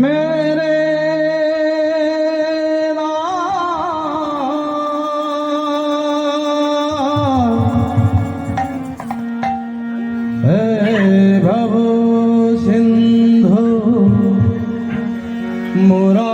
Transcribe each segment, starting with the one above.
मेरे हे सिन्धु मुरा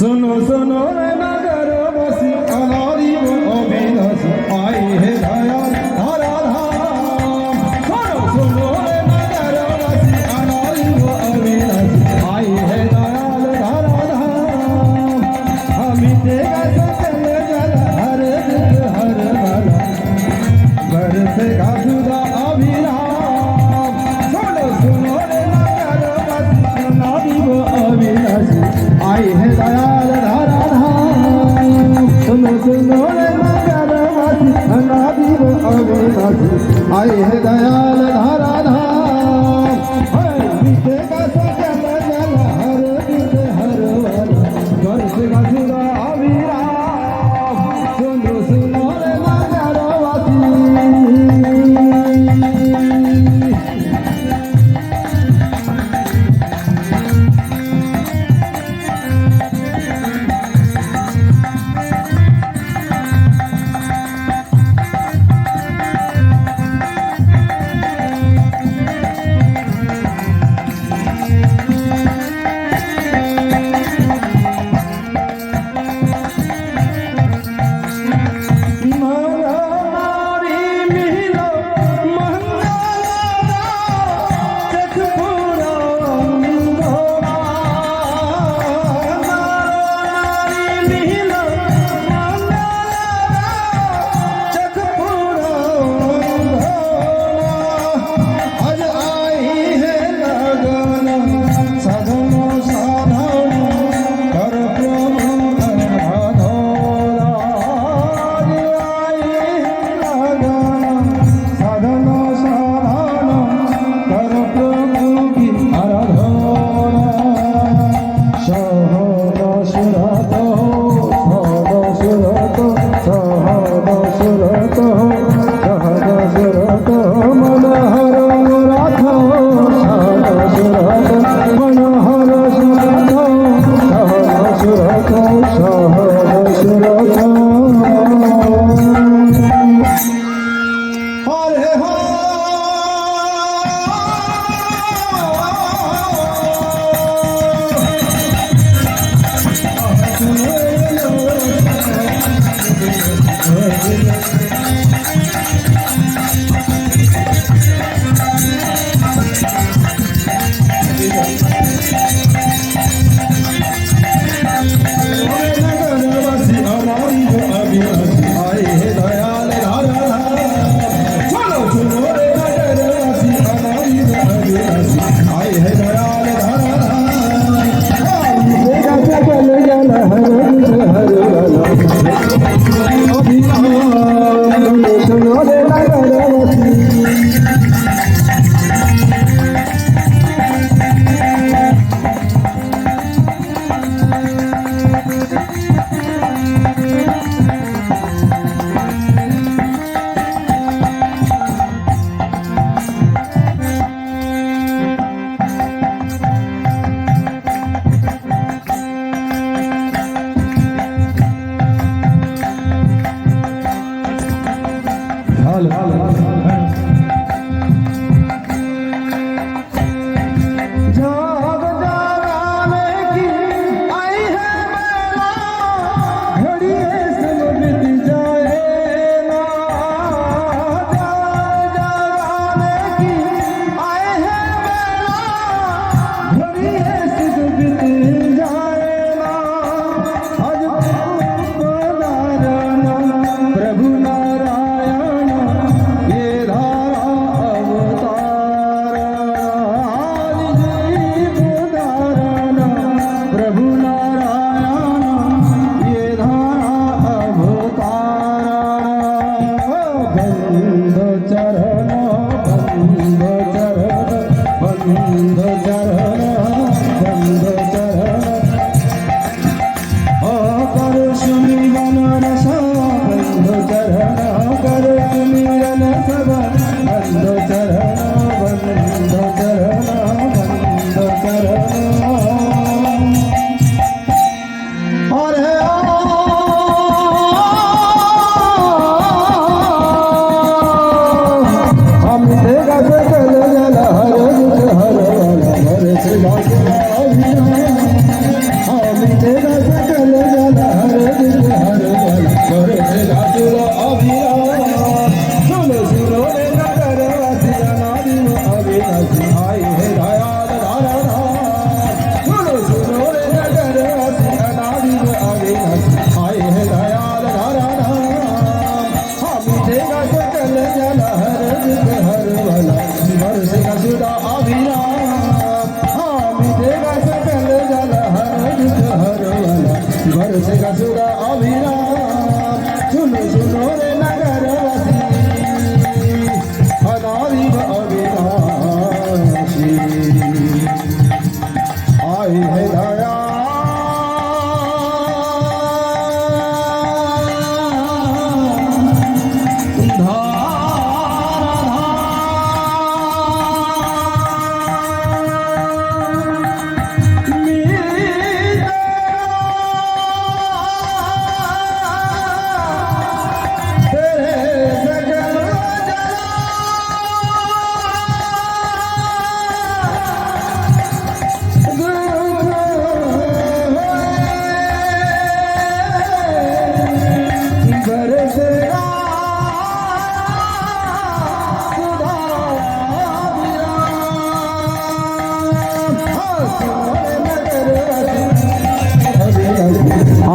শোনো শোনো রে নগর বসি অহরিব অবিনসি আই হে ধরা ধরা ধাম। শোনো শোনো রে নগর বসি অহরিব অবিনসি আই হে দয়াল सुनो रे नगर वासी अनादि अविनाशी आए है दया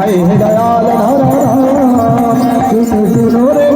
आए हैं दयाल धरा सुनो सुनो